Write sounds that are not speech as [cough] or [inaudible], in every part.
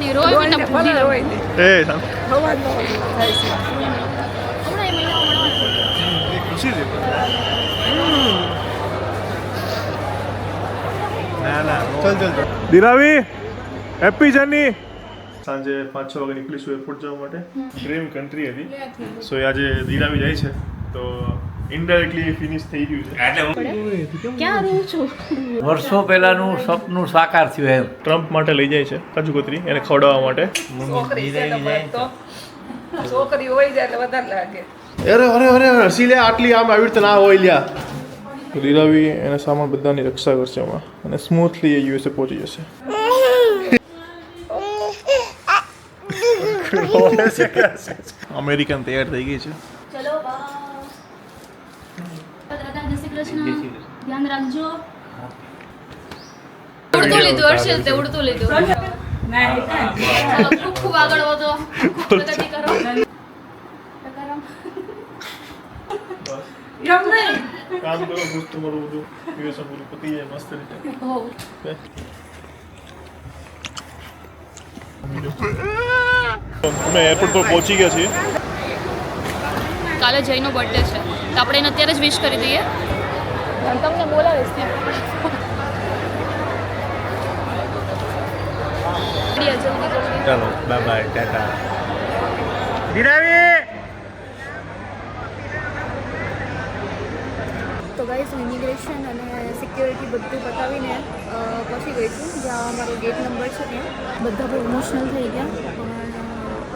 નહીં રોય બેટા ભલે રોય. એ શાંત. હવાનો થાય છે. હમણાં એ મને ખુશી છે. ના ના ચલ ચલ ચલ દિરાવી હેપી જર્ની. સાંજે પાંચ છ વાગે નીકળીશું એરપોર્ટ જવા માટે. ડ્રીમ કન્ટ્રી હતી. સો એ આજે દિરાવી જાય છે. તો ઇનડાયરેક્ટલી ફિનિશ થઈ ગયું છે એટલે હું ક્યાં રહું છું? વર્ષો પહેલાનું સપનું સાકાર થયું એમ. ટ્રમ્પ માટે લઈ જાય છે કાજુ કતરી એને ખવડાવવા માટે. છોકરી હોય જાય એટલે વધારે લાગે. અરે અરે અરે હસી લે આટલી આમ આવી રીતે ના હોય લ્યા. રીરાવી એને એના સામાન બધાની રક્ષા કરશે એમાં. અને સ્મૂથલી એ યુએસએ પહોંચી જશે. [laughs] [laughs] અમેરિકન તૈયાર થઈ ગઈ છે. કૃષ્ણ ધ્યાન રાખજો. ઉડતું લીધું હર્ષિલ તે ઉડતું લીધું. ખૂબ ખૂબ આગળ વધો ખૂબ પ્રગતિ કરો. કામ કરો બુક તમારું બધું યુએસએ પૂરું પતી જાય મસ્ત રીતે. અમે એરપોર્ટ પર પહોંચી ગયા છીએ. કાલે જઈનો બર્થડે છે. તો આપણે એને અત્યારે જ વિશ કરી દઈએ. અને તમને બોલાવીશ ત્યાં ચાલો બાય બાય ટાટા તો ગાઈઝ હું ઇમિગ્રેશન અને સિક્યોરિટી બધું પતાવીને પહોંચી ગઈ છું જ્યાં અમારો ગેટ નંબર છે ત્યાં. બધા બહુ ઇમોશનલ થઈ ગયા પણ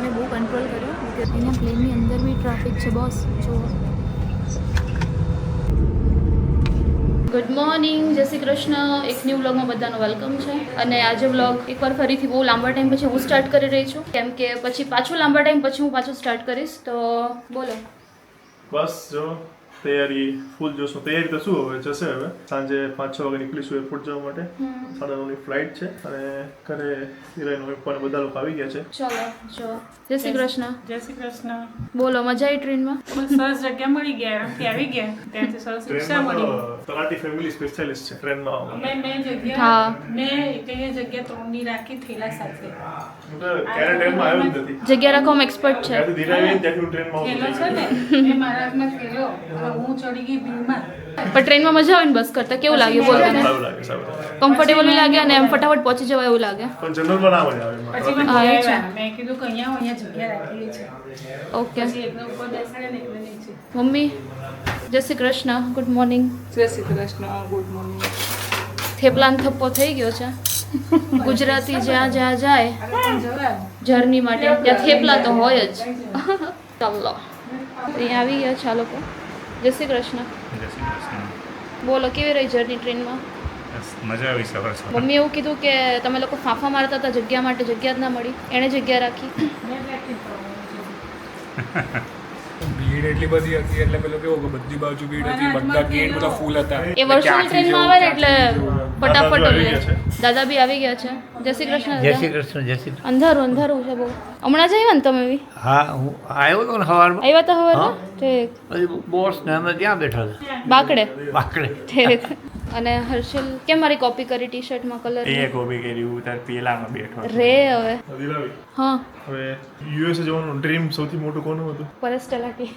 મેં બહુ કંટ્રોલ કર્યો કે એના પ્લેનની અંદર બી ટ્રાફિક છે બોસ જો ગુડ મોર્નિંગ જય શ્રી કૃષ્ણ. એક ન્યૂ વ્લોગમાં બધાનું વેલકમ છે. અને આજે વ્લોગ એકવાર ફરીથી બહુ લાંબા ટાઈમ પછી હું સ્ટાર્ટ કરી રહી છું. કેમ કે પછી પાછું લાંબા ટાઈમ પછી હું પાછું સ્ટાર્ટ કરીશ. તો બોલો. બસ જો તૈયારી ફૂલ જોશો. તૈયારી તો શું હવે જશે હવે. સાંજે પાંચ છ વાગે નીકળીશું એરપોર્ટ જવા માટે. સાડા નવની ફ્લાઇટ છે અને ઘરે હિરાઈન પપ્પા પણ બધા લોકો આવી ગયા છે. ચલો જો. જય શ્રી કૃષ્ણ. જય શ્રી કૃષ્ણ. બોલો મજા આવી ટ્રેનમાં? બસ સરસ જગ્યા મળી ગયા. આવી ગયા. ત્યાંથી સરસ રિક્ષા મળી. તલાટી ફેમિલી સ્પેશિયાલિસ્ટ છે ટ્રેનમાં મેં મેં જગ્યા મેં તે જગ્યા ત્રણની રાખી થેલા સાથે. ક્યારે ટ્રેનમાં આવ્યો નથી. જગ્યા રાખવા એક્સપર્ટ છે. ત્યાંથી ધીરે ત્યાંથી ટ્રેનમાં થેલો છે ને મારા હાથમાં થેલો. હું ચડી ગઈ ભીડમાં પણ ટ્રેનમાં મજા આવે ને બસ કરતા? કેવું લાગ્યું બોલ તને કમ્ફર્ટેબલ લાગે અને એમ ફટાફટ પહોંચી જવાય એવું લાગે? પણ જનરલમાં ના મજા આવે પછી મેં હા, એ છે. મેં કીધું કે અહીંયા અહીંયા જગ્યા રાખેલી છે. ઓકે. પછી એકને ઉપર બેસાડે ને એકને નીચે. મમ્મી જય શ્રી કૃષ્ણ ગુડ મોર્નિંગ જય શ્રી કૃષ્ણ ગુડ મોર્નિંગ થેપલાન થપ્પો થઈ ગયો છે. ગુજરાતી જ્યાં જ્યાં જાય જર્ની માટે ત્યાં થેપલા તો હોય જ. ચાલો. અહીંયા આવી ગયા છે આ લોકો. જય શ્રી કૃષ્ણ. જય શ્રી કૃષ્ણ. બોલો કેવી રહી જર્ની ટ્રેનમાં? મજા આવી સવાર સવાર. મમ્મી એવું કીધું કે તમે લોકો ફાંફા મારતા હતા જગ્યા માટે જગ્યા જ ના મળી. એણે જગ્યા રાખી. [laughs] ભીડ એટલી બધી હતી એટલે પેલો કેવો કે બધી બાજુ ભીડ હતી બધા ગેટ બધા ફૂલ હતા. એ વર્ષોની ટ્રેનમાં આવે ને એટલે ફટાફટ દાદા બી આવી. દાદા બી આવી ગયા છે. જય શ્રી કૃષ્ણ જય શ્રી કૃષ્ણ જય શ્રી કૃષ્ણ. અંધારું અંધારું છે બહુ. હમણાં જ આવ્યા ને તમે બી? હા હું આવ્યો તો સવારમાં. આવ્યા તો હવે હા. ઠીક. બોસ ને અમે ત્યાં બેઠા હતા. બાકડે. બાકડે. ઠીક. અને હર્ષિલ કેમ મારી કોપી કરી ટી શર્ટમાં કલર એ કોપી કરી હું તાર પેલામાં બેઠો રે હવે. દિલાવી હા. હવે યુએસએ જવાનું ડ્રીમ સૌથી મોટું કોનું હતું? પરેશ તલાટી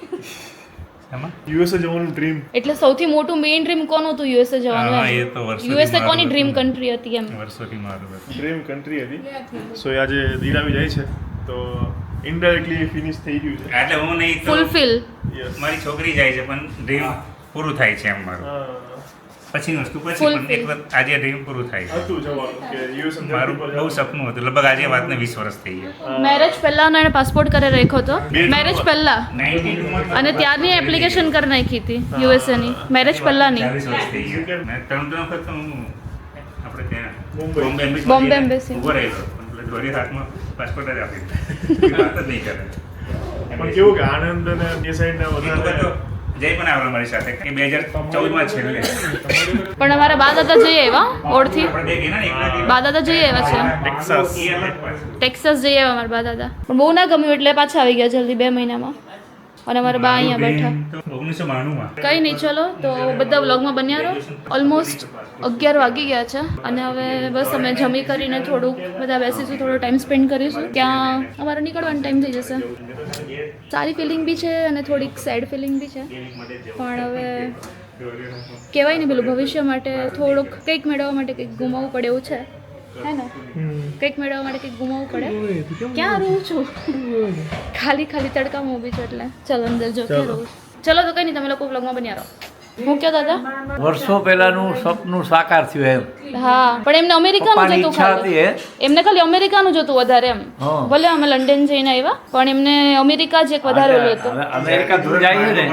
યુએસએ જવાનું ડ્રીમ એટલે સૌથી મોટું મેઇન ડ્રીમ કોનું હતું યુએસએ હા, એ જવાનું તો વર્ષોથી યુએસએ કોની ડ્રીમ કન્ટ્રી હતી એમ? વર્ષોથી મારું ડ્રીમ કન્ટ્રી હતી. સો એ આજે દિલાવી જાય છે. તો ઇનડાયરેક્ટલી ફિનિશ થઈ ગયું છે. એટલે હું નહીં ફૂલફિલ મારી છોકરી જાય છે પણ ડ્રીમ પૂરું થાય છે એમ મારું. પછી વસ્તુ પછી પણ એક વખત આજે ડ્રીમ પૂરું થાય છે. હતું જવાનું કે યુએસએ મારું બહુ સપનું હતું. લગભગ આજે વાતને વીસ વર્ષ થઈ ગયા. મેરેજ પહેલાં એને પાસપોર્ટ કરી રાખ્યો હતો. મેરેજ પહેલા. અને ત્યારની એપ્લિકેશન કરી નાખી હતી યુએસએ ની. મેરેજ પહેલાની. ત્રણ ત્રણ વખત હું આપણે ત્યાં બોમ્બે જઈને embassy. રહેલો. પણ ધોરી હાથમાં પાસપોર્ટ જ આપી [laughs] વાત જ નહીં કરે. પણ કેવું કે આનંદ અને એ સાઈડ ને એક વખત તો વધારે જય પણ આવ્યો મારી સાથે કે બે હજાર છેલ્લે. પણ અમારા બા દાદા જઈ આવ્યા ઓળથી. બે દાદા જઈ આવ્યા છે. ટેક્સાસ. ટેક્સાસ જઈ આવ્યા અમારા બા દાદા પણ બહુ ના ગમ્યું એટલે પાછા આવી ગયા જલ્દી બે મહિનામાં. અને અમારા બા અહીંયા બેઠા. ઓગણીસો કંઈ નહીં, ચલો, તો બધા વ્લોગમાં બન્યા રહો. ઓલમોસ્ટ અગિયાર વાગી ગયા છે. અને હવે બસ અમે જમી કરીને થોડુંક બધા બેસીશું, થોડો ટાઈમ સ્પેન્ડ કરીશું. ત્યાં અમારો નીકળવાનો ટાઈમ થઈ જશે. સારી ફિલિંગ બી છે અને થોડીક સેડ ફિલિંગ બી છે. પણ હવે કહેવાય ને પેલું ભવિષ્ય માટે થોડુંક કંઈક મેળવવા માટે કંઈક ગુમાવવું પડે એવું છે. હે ને? કંઈક મેળવવા માટે કંઈક ગુમાવવું પડે. ક્યાં રહું છું? ખાલી ખાલી તડકામાં ઊભી છું એટલે. ચલો અંદર જો રહું ચલો તો કંઈ નહીં તમે લોકો બ્લોગમાં બન્યા રહો. હું કયો દાદા? વર્ષો પહેલાનું સપનું સાકાર થયું એમ. હા પણ એમને અમેરિકાનું જતું ખાલી. એમને ખાલી અમેરિકાનું જતું વધારે એમ. ભલે અમે લંડન જઈને આવ્યા પણ એમને અમેરિકા જ એક વધારે ઓલું હતું. અમેરિકા દૂર જાય ને.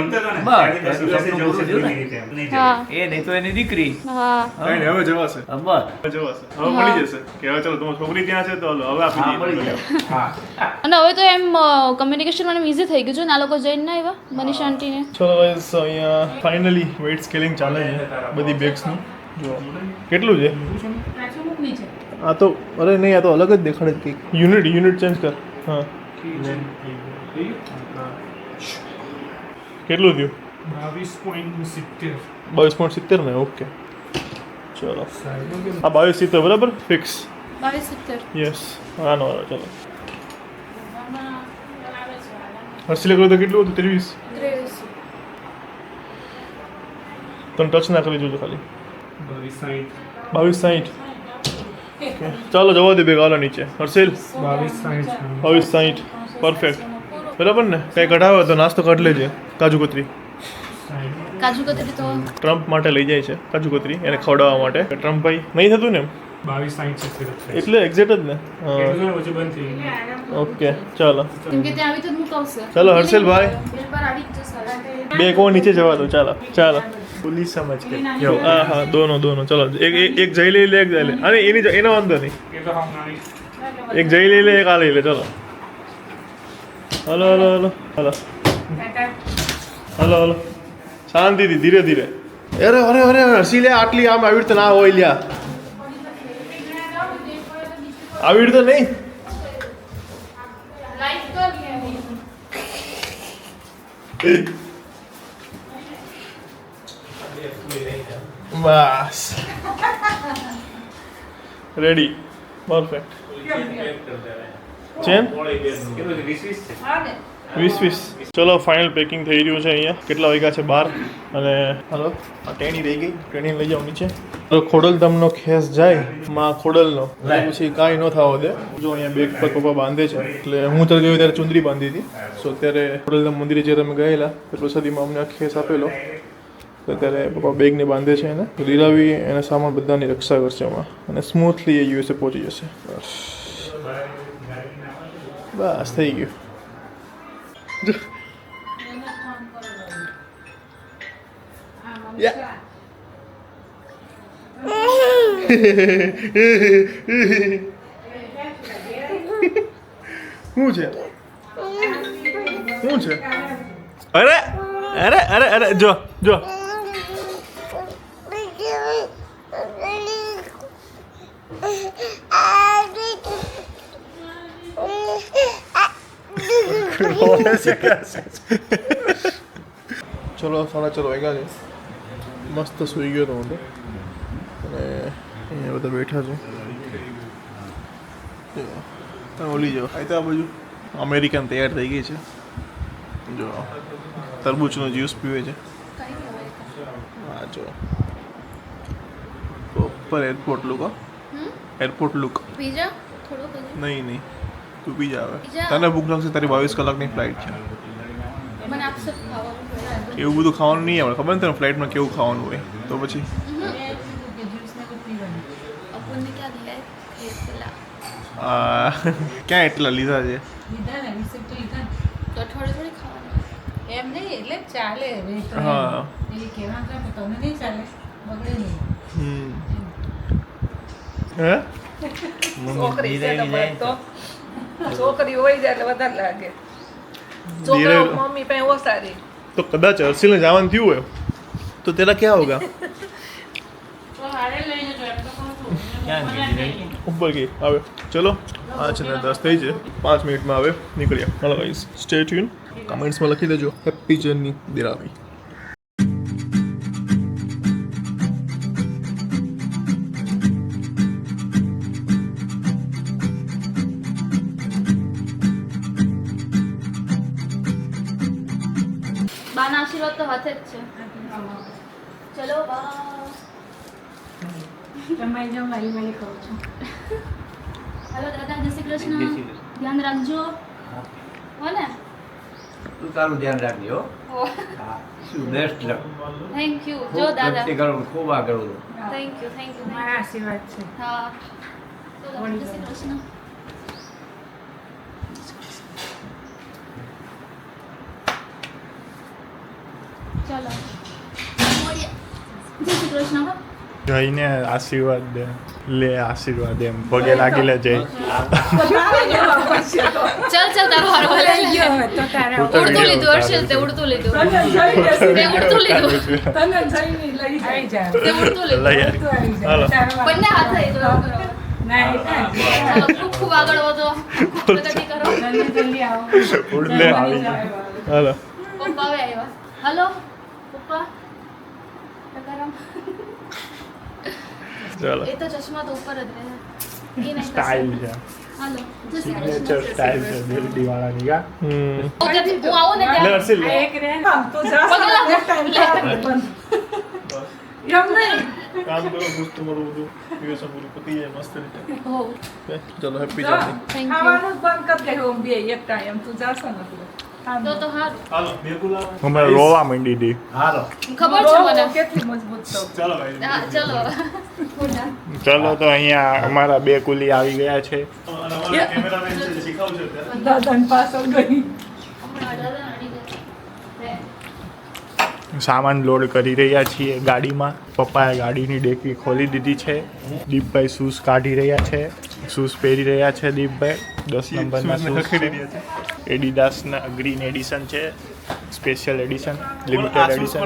હા એ નહીં તો એની દીકરી. હા. કઈ હવે જવાશે. બસ. જવાશે. હવે મળી જશે. કે હવે ચલો તમારી છોકરી ત્યાં છે તો હવે આપી દઈએ. હા. અને હવે તો એમ કમ્યુનિકેશન મને ઈઝી થઈ ગયું છે ને આ લોકો જઈને ના આવ્યા મનીષ આંટીને? ચલો ગાઈસ અહીંયા ફાઇનલી વેઇટ સ્કેલિંગ ચાલે છે બધી બેગ્સનું જો કેટલું છે? આ તો અરે નહીં આ તો અલગ જ દેખાડે કંઈક. યુનિટ યુનિટ ચેન્જ કર. હા. કેટલું થયું? બાવીસ પોઈન્ટ સિત્તેર. બાવીસ પોઈન્ટ સિત્તેર ને ઓકે. ચલો. આ બાવીસ સિત્તેર બરાબર? ફિક્સ બાવીસ સિત્તેર. યસ આનો ચલો. હર્ષિલે કહ્યું તો કેટલું હતું? ત્રેવીસ ત્રેવીસ તમે ટચ ના કરી જોજો ખાલી. બાવીસ સાહીઠ ઓકે ચાલો જવા દે ભેગા નીચે. હર્ષેલ? બાવીસ સાહીઠ પરફેક્ટ બરાબર ને? કંઈ કઢાવે તો નાસ્તો કાઢ લેજે કાજુ કતરી. કાજુ કતરી તો ટ્રમ્પ માટે લઈ જાય છે કાજુ કતરી એને ખવડાવવા માટે. ટ્રમ્પ ભાઈ નહીં થતું ને એમ? એટલે એક્ઝેક્ટ જ ને? ઓકે ચાલો. ચાલો, જ જશે. બે કોણ નીચે જવા દો ચાલો ચાલો. પુલિસ સમજ કે હા હા દોનો દોનો ચલો એક એક એક જઈ લઈ લે એક જઈ લે. અને એની એનો વાંધો નહીં. એક જઈ લઈ લે એક આ લઈ લે ચલો. Hello hello hello hello. Hello hello. શાંતિથી ધીરે ધીરે. અરે અરે અરે હસી લે આટલી આમ આવી રીતે ના હોય લ્યા. આવી રીતે નહીં. [laughs] બસ. રેડી પરફેક્ટ ચેન વીસ વીસ ચલો ફાઇનલ પેકિંગ થઈ રહ્યું છે અહીંયા. કેટલા વાગ્યા છે? બાર. અને હલો આ ટેણી રહી ગઈ. ટેણી લઈ જાવ નીચે. તો ખોડલ તમનો ખેસ જાય. માં ખોડલનો. પછી કાંઈ ન થવા દે. જો અહીંયા બેગ પર પપ્પા બાંધે છે. એટલે હું તો ગયો ત્યારે ચુંદરી બાંધી હતી. સો અત્યારે ખોડલધામ મંદિરે જ્યારે અમે ગયેલા પ્રસાદીમાં અમને આ ખેસ આપેલો. અત્યારે પપ્પા બેગને બાંધે છે એને. લીલાવી એના સામાન બધાની રક્ષા કરશે એમાં. અને સ્મૂથલી એ યુએસએ પહોંચી જશે. બસ થઈ ગયું. શું છે? શું છે? અરે અરે અરે અરે, જો જો. ચલો સાડા ચાર વાગ્યા છે મસ્ત સૂઈ ગયો તો હું તો અને અહીંયા બધા બેઠા છે તમે ઓલી જાઓ આ તો આ બાજુ અમેરિકન તૈયાર થઈ ગઈ છે જો તરબૂચનો જ્યુસ પીવે છે। હા જો। Proper airport look airport look નહીં નહીં. તું પી જા પીઝા? તને ભૂખ લાગશે તારી બાવીસ કલાકની ફ્લાઇટ છે. મને આપશે ખાવાનું એવું બધું ખાવાનું નહીં આવે ખબર ને તને ફ્લાઇટમાં કેવું ખાવાનું હોય? તો પછી? ક્યાં એટલા. લીધા છે? લીધા ને વીસ એક તો લીધા ને. તો અઠવાડિયે થોડી ખાવાનું. એમ નહીં એટલે ચાલે. હા. એ કેવા તમને નહીં ચાલે બગડે નહીં. હમ. હે? [laughs] છોકરી છે તો બસ તો છોકરી હોય જાય એટલે વધારે લાગે. ધીરે- છોકરાઓ મમ્મી પાસે ઓછા રહે તો કદાચ હર્ષિલને જવાનું થયું હોય તો તેરા ક્યાં હોગા? તો હારે લઈને જો એમ તો કહું છું. ક્યાં ગઈ? રહી? ઉપર ગઈ. આવે. ચલો. આ છે ને દસ થઈ છે. પાંચ મિનિટમાં આવે. નીકળ્યા. હલો ગાઈસ સ્ટે ટ્યુન કમેન્ટ્સમાં લખી દેજો. હેપી જર્ની દિરાવી મારી મારી કહું છું. હાલો દાદા જય શ્રી કૃષ્ણ. ધ્યાન રાખજો. હો. ને તું તારું ધ્યાન રાખજો ઓ હા. શું બેસ્ટ લક થેન્ક યુ જો દાદા. કરું ખૂબ આગળ થેન્ક યુ થેન્ક યુ મારા આશીર્વાદ છે. હા. તો જય શ્રી કૃષ્ણ. ચાલો. જય શ્રી કૃષ્ણ. જઈને આશીર્વાદ દે લે આશીર્વાદ એમ. પગે લાગી લે જઈ ચાલ ચલ તારો હારો લઈ ગયો તો તારા ઉડતું લીધું હર્ષલ તે ઉડતું લીધું. તે ઉડતું લીધું. તને જઈને લઈ જાય જા. તે ઉડતું લીધું. લઈ હાલો. બંને હાથ ના ચાલો ખૂબ ખૂબ આગળ વધો. પ્રગતિ કરો. જલ્દી જલ્દી આવો. ઉડલે આવી. હાલો. પપ્પા આવ્યા. હલો પપ્પા. ચાલો એ તો ચશ્મા તો ઉપર જ રહે સ્ટાઇલ છે હાલો જય શ્રી સિગ્નેચર સ્ટાઇલ છે દિલ્હી વાળાની કા હમ હું આવું ને લે હર્ષિલ લે. એક રે તું જા પગે નહીં કામ કરો બુસ્ટ તમારું બધું દિવસો પૂરું પતી જાય મસ્ત રીતે હો ચલો હેપી જર્ની થેન્ક યુ ખાવાનું બંધ કરી દે હું બે એક ટાઈમ તું જાશો ને તું તો તો હારું. હાલો બિલકુલ અમે રોવા માંડી દી. હાલો. ખબર છે મને? કેટલી મજબૂત છો ચાલો ભાઈ ચલો. ચલો તો અહીંયા અમારા બે કુલી આવી ગયા છે. દાદાને ગઈ. સામાન લોડ કરી રહ્યા છીએ ગાડીમાં. પપ્પાએ ગાડીની ડેકી ખોલી દીધી છે. દીપભાઈ શૂઝ કાઢી રહ્યા છે. શૂઝ પહેરી રહ્યા છે દીપભાઈ. દસ નંબરના શૂઝ એડિડાસના ગ્રીન એડિશન છે સ્પેશિયલ એડિશન લિમિટેડ એડિશન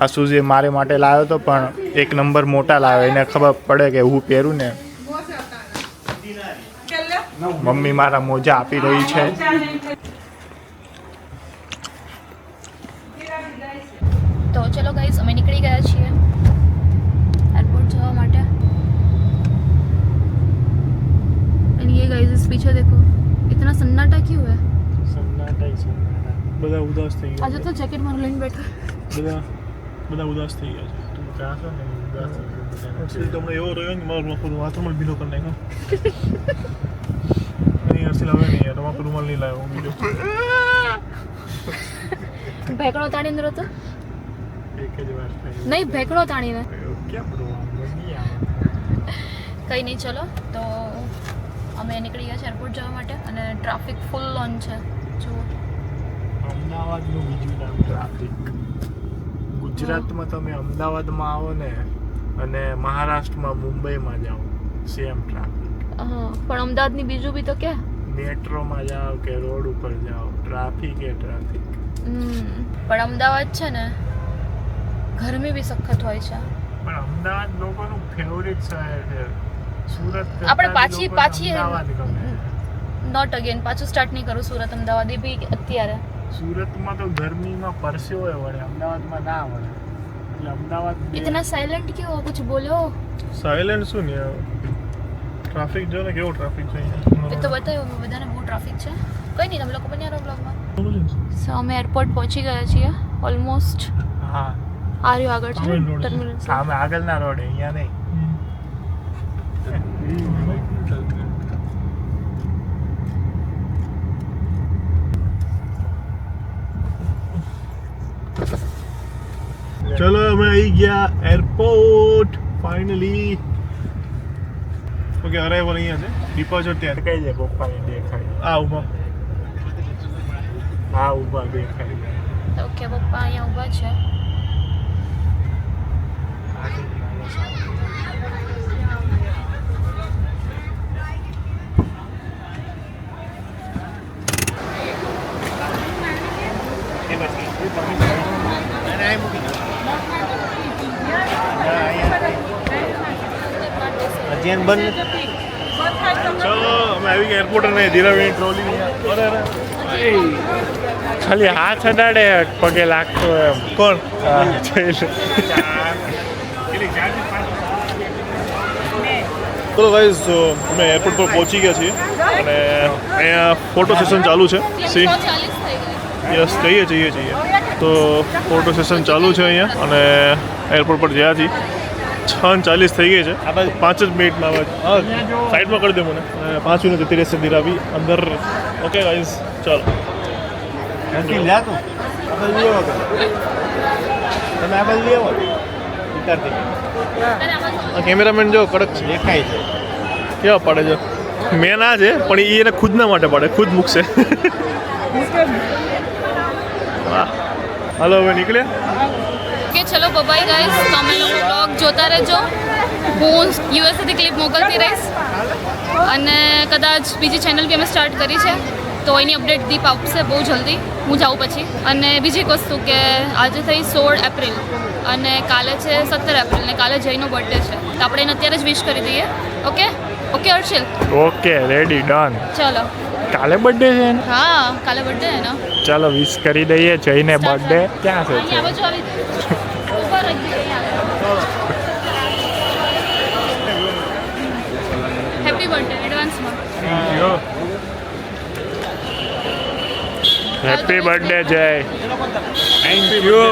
આ શૂઝ એ મારે માટે લાવ્યો હતો પણ એક નંબર મોટા લાવ્યો એને ખબર પડે કે હું પહેરું ને. મમ્મી મારા મોજા આપી રહી છે. બધા બધા ઉદાસ થઈ ગયા છે તું ચાહશો ને ઉદાસ હર્ષિલ તો હમણાં એવો રહ્યો ને મારું મારું વાતમાં ભીલો કરી નાખ્યો નહીં હર્ષિલ હવે નહીં યાર તમારો રૂમાલ નહીં લાવ્યો બીજો ભેકડો તાણીને રહ્યો તો એક જ વાર થઈ નહીં ભેકડો તાણીને કેમ કંઈ નહીં ચલો તો અમે નીકળી ગયા છે એરપોર્ટ જવા માટે અને ટ્રાફિક ફૂલ ઓન છે જુઓ અમદાવાદનું બીજું નામ ટ્રાફિક ગુજરાતમાં તમે અમદાવાદમાં આવો ને અને મહારાષ્ટ્રમાં મુંબઈમાં જાઓ સેમ ટ્રાફિક પણ અમદાવાદની બીજું બી તો કે મેટ્રોમાં જાઓ કે રોડ ઉપર જાઓ ટ્રાફિક એ ટ્રાફિક પણ અમદાવાદ છે ને ગરમી બી સખત હોય છે. પણ અમદાવાદ લોકોનું ફેવરિટ શહેર છે. સુરત આપણે પાછી પાછી નોટ અગેન પાછું સ્ટાર્ટ નહીં કરું સુરત અમદાવાદ એ બી અત્યારે. સુરતમાં તો ગરમીમાં પરસેવો વળે અમદાવાદમાં ના વળે એટલે અમદાવાદ इतना साइलेंट क्यों हो कुछ बोलो સાયલેન્ટ શું ને ટ્રાફિક જો ને કેવો ટ્રાફિક છે એ તો બતાવ્યું મેં બધાને બહુ ટ્રાફિક છે કંઈ નહીં તમે લોકો બન્યા રહો બ્લોગમાં સો અમે એરપોર્ટ પહોંચી ગયા છીએ ઓલમોસ્ટ હા આ રહ્યું આગળ છે સામે road છે. ટર્મિનલ સામે આગળના રોડ અહીંયા નહીં ચલો અમે આવી ગયા એરપોર્ટ ફાઇનલી ઓકે અરાઈવલ અહીંયા છે. ડિપોઝિટ ત્યાં કઈ જાય પપ્પાને દેખાય. આ ઊભા. હા ઊભા દેખાય. ઓકે પપ્પા અહીંયા ઊભા છે. અજ્ઞાન બંધ. ચલો અમે આવી ગયા એરપોર્ટ અને ધીરાવીની ટ્રોલી અરે અરે. ખાલી હાથ અડાડે પગે લાગતો એમ. કોણ ચલો ગાઈઝ અમે એરપોર્ટ પર પહોંચી ગયા છીએ. અને અહીંયા ફોટો સેશન ચાલુ છે. સી યસ જઈએ જઈએ જઈએ. તો ફોટો સેશન ચાલુ છે અહીંયા. અને એરપોર્ટ પર ગયા છીએ. છ ચાલીસ થઈ ગઈ છે. પાંચ જ મિનિટમાં સાઈડમાં કરી દે મને. પાંચ મિનિટ જતી રહેશે ધીરાવી. અંદર. ઓકે ગાઈઝ ચાલો. કેમેરામેન જો કડક છે. દેખાય છે. કેવા પાડે છે? મેં ના છે પણ એ એને ખુદના માટે પાડે. ખુદ મૂકશે. વાહ. હાલો હવે નીકળ્યા? કે ચલો બબાઈ ગાઈસ તમે લોકો બ્લોગ જોતા રહેજો. હું યુએસએથી ક્લિપ મોકલતી રહીશ. અને કદાચ બીજી ચેનલ બી અમે સ્ટાર્ટ કરી છે. તો એની અપડેટ દીપ આપશે બહુ જલ્દી. હું જાઉં પછી. અને બીજી એક વસ્તુ કે આજે થઈ સોળ એપ્રિલ. અને કાલે છે સત્તર એપ્રિલ ને કાલે જયનો બર્થડે છે. તો આપણે એને અત્યારે જ વિશ કરી દઈએ. Okay? Okay Harshil? Okay ready done ચલો. કાલે બર્થડે છે હા કાલે બર્થડે છે ને ચાલો વિશ કરી દઈએ જઈને બર્થડે ક્યાં છે અહીંયા બાજુ આવી ઉપર જ હેપી બર્થડે એડવાન્સમાં happy birthday Jay thank you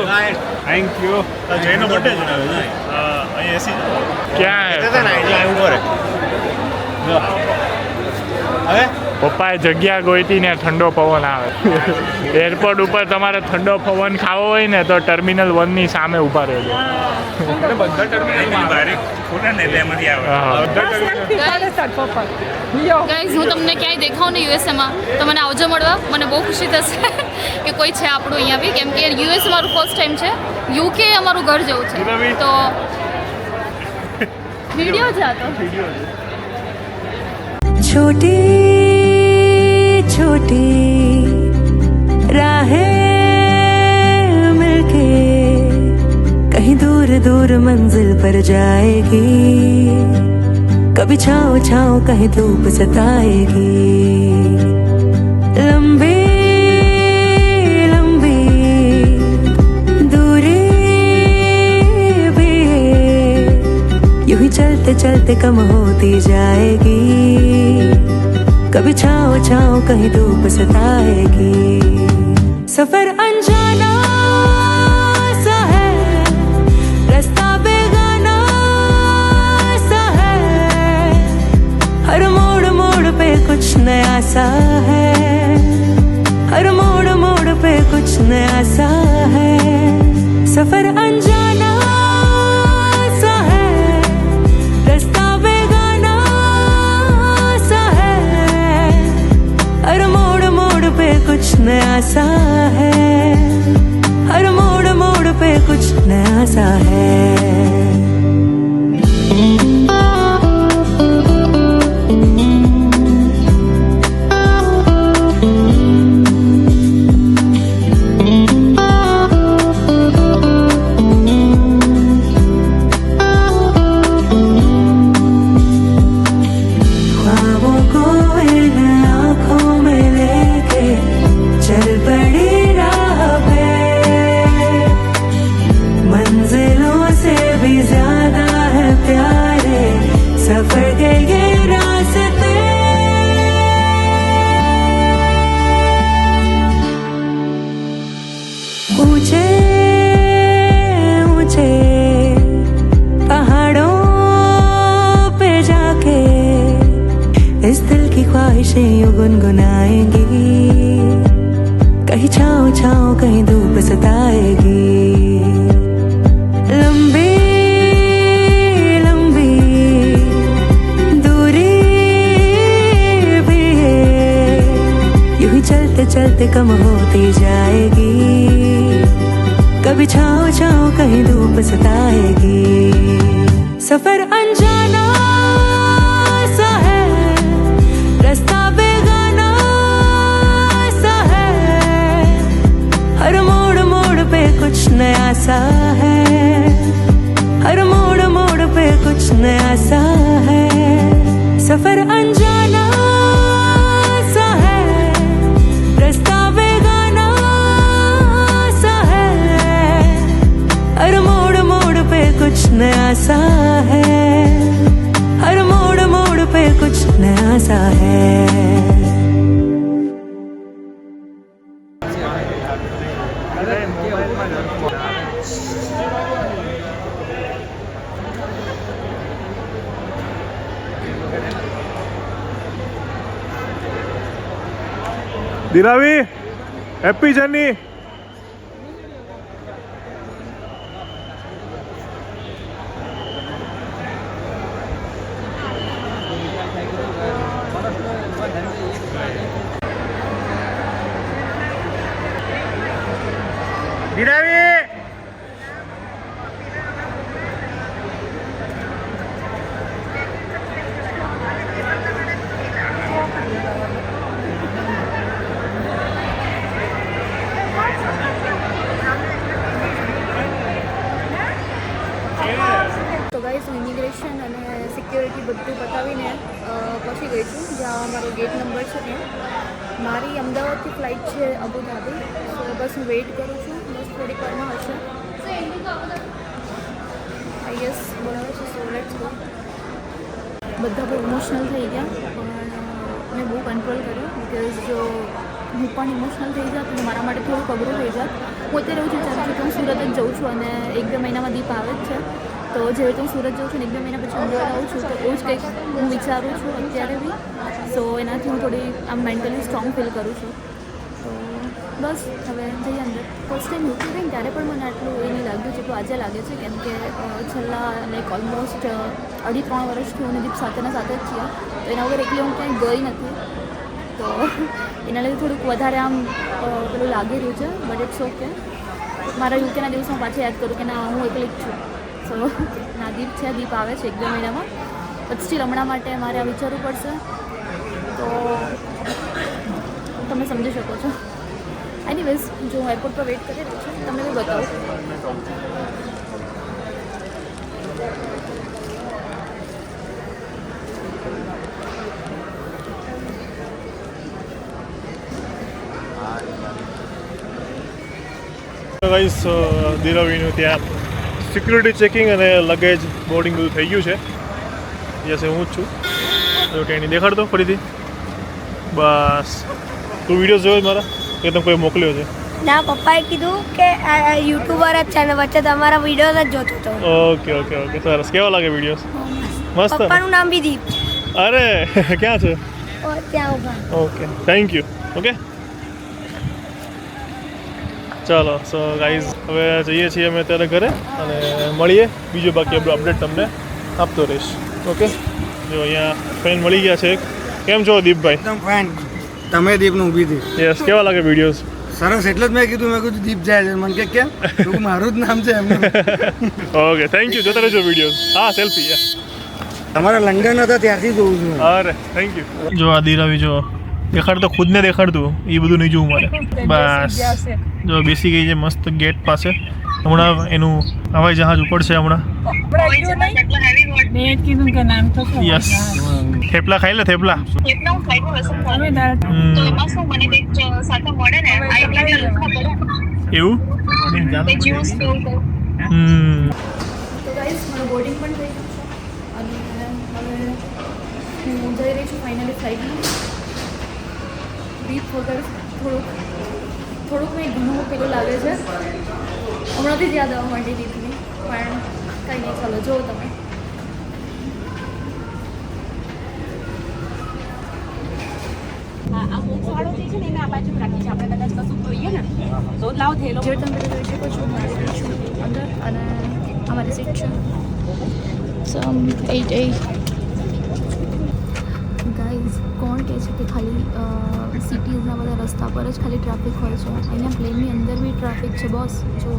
thank you જયનો birthday છે ને હા અહીં એસી ક્યાં હે? હવે પપ્પાએ જગ્યા ગોઈતી ને ઠંડો પવન આવે. એરપોર્ટ ઉપર તમારે ઠંડો પવન ખાવો હોય ને તો ટર્મિનલ વનની સામે ઊભા રહેજો. તેમાંથી આવે. હા. ગાઈઝ હું તમને ક્યાંય દેખાઉં ને યુએસએમાં તો મને આવજો મળવા. મને બહુ ખુશી થશે [laughs] કે કોઈ છે આપણું અહીંયા બી. કેમ કે યુએસ મારું ફર્સ્ટ ટાઈમ છે. યુકે અમારું ઘર જેવું છે. તો વીડિયો જ હતો તો. छोटी राहें मिलके कहीं दूर दूर मंजिल पर जाएगी। कभी छाओ छाओ कहीं धूप सताएगी। चलते चलते कम होती जाएगी। कभी छाओ छाओ, कहीं धूप सताएगी। सफ़र अनजाना सा है, रास्ता बेगाना सा है। हर मोड़ मोड़ पे कुछ नया सा है। नया सा है हर मोड़ मोड़ पे कुछ नया सा है चलते कम होती जाएगी। कभी छाओ छाओ कहीं धूप सताएगी। सफ़र अनजाना सा है, रास्ता बेगाना सा है। हर मोड़ मोड़ पे कुछ नया सा है। हर मोड़ मोड़ पे कुछ नया सा है। सफ़र कुछ नया सा है हर मोड़ मोड़ पे कुछ नया सा है દિરાવી हैप्पी જર્ની ઇમિગ્રેશન અને સિક્યોરિટી બધું પતાવીને પહોંચી ગઈ છું, જ્યાં અમારો ગેટ નંબર છે ત્યાં. મારી અમદાવાદથી ફ્લાઇટ છે અબુધાબી તો બસ હું વેઇટ કરું છું, બસ થોડીક વારમાં હશે. યસ બોલાવે છે સો લેટ્સ ગો બધા બહુ ઇમોશનલ થઈ ગયા, પણ મેં બહુ કંટ્રોલ કર્યો બિકોઝ જો હું પણ ઇમોશનલ થઈ જાત તો મારા માટે થોડું અઘરું થઈ જાત, હું અત્યારે એવું ચાલુ છું હું સુરત જ જઉં છું, અને એક બે મહિનામાં દીપ આવે જ છે. તો જેવી રીતે હું સુરત જાઉં છું ને એક બે મહિના પછી અમદાવાદ આવું છું, તો એવું જ કંઈક હું વિચારું છું અત્યારે બી. સો એનાથી હું થોડી આમ મેન્ટલી સ્ટ્રોંગ ફીલ કરું છું. તો બસ, હવે જઈએ અંદર. ફર્સ્ટ ટાઈમ યુપી ગઈ ત્યારે પણ મને આટલું એ નહીં લાગ્યું જેટલું આજે લાગે છે, કેમ કે છેલ્લા લાઈક ઓલમોસ્ટ અઢી ત્રણ વર્ષથી હું દીપ સાથેના સાથે જ છીએ. તો એના વગર એકલી હું ક્યાંય ગઈ નથી. તો એના લીધે થોડુંક વધારે આમ પેલું લાગી રહ્યું છે બટ ઇટ્સ ઓકે મારા યુકેના દિવસમાં પાછી યાદ કરું કે ના, હું એકલી જ છું. સો ના, દીપ છે, દીપ આવે છે એક બે મહિનામાં. બટ સ્ટીલ હમણાં માટે મારે આ વિચારવું પડશે. તો તમે સમજી શકો છો. એનીવેઝ જો હું એરપોર્ટ પર વેઇટ કરી રહી છું તમને બી બતાવું. ગાઈસ દિરાવીનું ત્યાં. સિક્યુરિટી ચેકિંગ અને લગેજ બોર્ડિંગ બધું થઈ ગયું છે. યસ હું જ છું. જો ટ્રેનની દેખાડતો ફરીથી. બસ. તું વીડિયો જોયો મારા? કે તમે કોઈ મોકલ્યો છે? ના પપ્પાએ કીધું કે યુટ્યુબર જ છે ને વચ્ચે તમારા વીડિયો જ જોતો હતો. Okay okay okay. સરસ. કેવા લાગે વિડીયોઝ? મસ્ત. પપ્પાનું નામ બી દીપ અરે ક્યાં છે? ત્યાં ઊભા ઓકે. થેન્ક યુ ઓકે ચાલો સો ગાઈઝ હવે જઈએ છીએ અમે અત્યારે ઘરે અને મળીએ. બીજું બાકી આપણું અપડેટ તમને આપતો રહીશ. ઓકે જો અહીંયા ફેન મળી ગયા છે એક. કેમ છો દીપભાઈ? એકદમ ફાઇન તમે દીપનું ઊભી હતી યસ કેવા લાગે વિડીયોઝ સરસ એટલે જ મેં કીધું મેં કીધું દીપ જાય છે. મને કે કેમ? મારું જ નામ છે એમનું. ઓકે થેન્ક યુ જોતા રહેજો વિડીયોઝ હા સેલ્ફી યસ તમારા લંડન હતા ત્યારથી જોઉં છું. અરે થેન્ક યુ જો આ દીરાવી જો દેખાડતો ખુદને દેખાડતું. એ બધું નહીં જોવું મારે. [laughs] બસ જો બેસી ગઈ છે મસ્ત ગેટ પાસે. હમણાં એનું હવાઈ જહાજ ઉપડશે હમણાં. યસ. થેપલા ખાઈ લે થેપલા. હમ, એવું? હમ. તો ગાઈસ મારું બોર્ડિંગ પણ થઈ ગયું છે. અને હવે હું જઈ રહી છું ફાઇનલી ફ્લાઇટમાં દીપ વગર થોડુંક થોડુંક નહીં ઘણું પેલું લાગે છે. હમણાંથી જ યાદ આવવા માંડી દીપની પણ કંઈ નહીં ચાલો જુઓ તમે. જે તમે જોઈ શકો છો મારી છું અંદર અને અમારી સીટ છે. સમ એટ એટ કોણ કહે છે કે ખાલી સિટીઝના બધા રસ્તા પર જ ખાલી ટ્રાફિક હોય છે? અહીંયા પ્લેનની અંદર બી ટ્રાફિક છે, બસ જો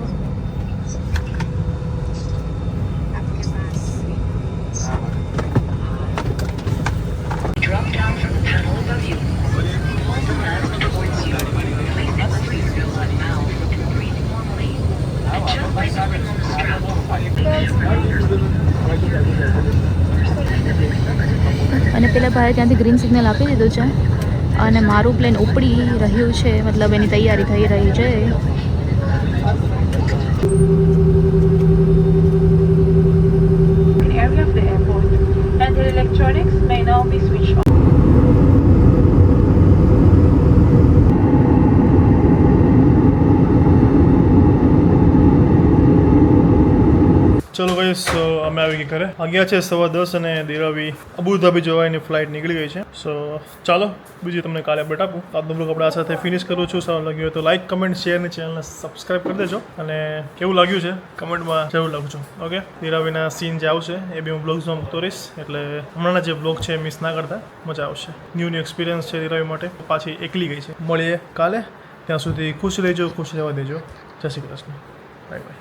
ભાઈએ ત્યાંથી ગ્રીન સિગ્નલ આપી દીધું છે. અને મારું પ્લેન ઉપડી રહ્યું છે. મતલબ એની તૈયારી થઈ રહી છે. ગયા ઘરે. વાગ્યા છે સવા દસ અને દિરાવી અબુધાબી જવાની ફ્લાઇટ નીકળી ગઈ છે. સો ચાલો, બીજું તમને કાલે અપડેટ આપું. આજનો બ્લોગ આપણે આ સાથે ફિનિશ કરું છું. સારું લાગ્યું હોય તો લાઇક કમેન્ટ શેર અને ચેનલને સબસ્ક્રાઇબ કરી દેજો. અને કેવું લાગ્યું છે? કમેન્ટમાં જરૂર લખજો. ઓકે દેરાવીના સીન જે આવશે, એ બી હું બ્લોગ્સમાં મૂકતો રહીશ. એટલે હમણાંના જે બ્લોગ છે મિસ ના કરતા, મજા આવશે. ન્યૂ ન્યૂ એક્સપિરિયન્સ છે દેરાવી માટે. પાછી એકલી ગઈ છે. મળીએ કાલે. ત્યાં સુધી ખુશ રહેજો, ખુશ રહેવા દેજો. જય શ્રી કૃષ્ણ. Bye bye